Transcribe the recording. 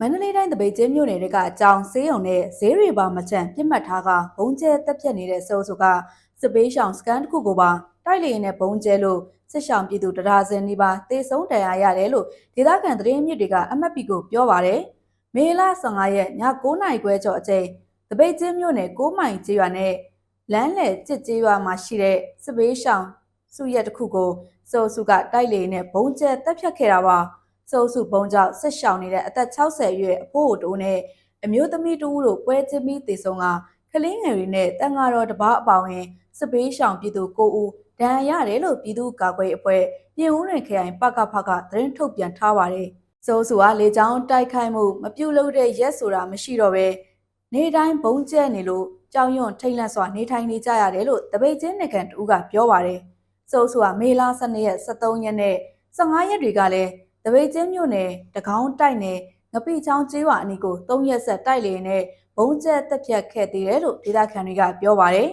မန္တလေးတိုင်းတပိတ်ကျင်းမြို့နယ်တွေကအကြောင်းဈေးရုံနဲ့ဈေးတွေပါမချန်ပြစ်မှတ်ထားကဘုံကျဲတက်ပြက်နေတဲ့စိုးစုကစစ်ပေးရှောင်စကန်တစ်ခုကိုပါတိုက်လေရင်နဲ့ဘုံကျဲလို့စစ်ရှောင်ပြည်သူတရာစင်နီးပါတေဆုံးတရားရတယ်လို့ဒေသခံသတင်းမြစ်တွေကအမတ်ပီကိုပြောပါတယ်မေလ15ရက်ည9:00နာရီခွဲကျော်အချိန်တပိတ်ကျင်းမြို့နယ်6မိုင်ကျေးရွာနဲ့လမ်းလေကျစ်ကျေးရွာမှာရှိတဲ့စစ်ပေးရှောင်စုရက်တစ်ခုကိုစိုးစုကတိုက်လေရင်နဲ့ဘုံကျဲတက်ဖြတ်ခဲ့တာပါ စိုးစုပုံကြောင့်ဆက်ရှောင်နေတဲ့အသက်60အရွယ်အဖိုးတိုးနဲ့အမျိုးသမီးတူဦးတို့ပွဲချင်းပြီးတည်ဆုံးကကလေးငယ်တွေနဲ့တန်ဃာတော်တစ်ပါးအပေါင်းရင်စပေးရှောင်ပြည်သူ9ဦးဒဏ်ရာရတယ်လို့ပြည်သူ့ကာကွယ်အဖွဲ့ပြည်ဦးရင်ခရိုင်ပကဖကသတင်းထုတ်ပြန်ထားပါတယ်။စိုးစုကလေကြောင်းတိုက်ခိုက်မှုမပြုတ်လို့တဲ့ရက်ဆိုတာမရှိတော့ပဲနေတိုင်းဘုံကျဲနေလို့ကြောင်ရွံ့ထိတ်လန့်စွာနေထိုင်နေကြရတယ်လို့တပိတ်ချင်းနေကန်တူကပြောပါတယ်။စိုးစုကမေလ12ရက်13ရက်နဲ့15ရက်တွေကလည်း တပိတ်ကျင်းမြို့နယ်တကောင်းတိုက်နယ်ငပိချောင်းကျေးရွာအနီးကို၃ရက်ဆက်တိုက်လေနဲ့ဘုံကျက်တက်ပြတ်ခဲ့သေးတယ်လို့ဒေသခံတွေကပြောပါတယ်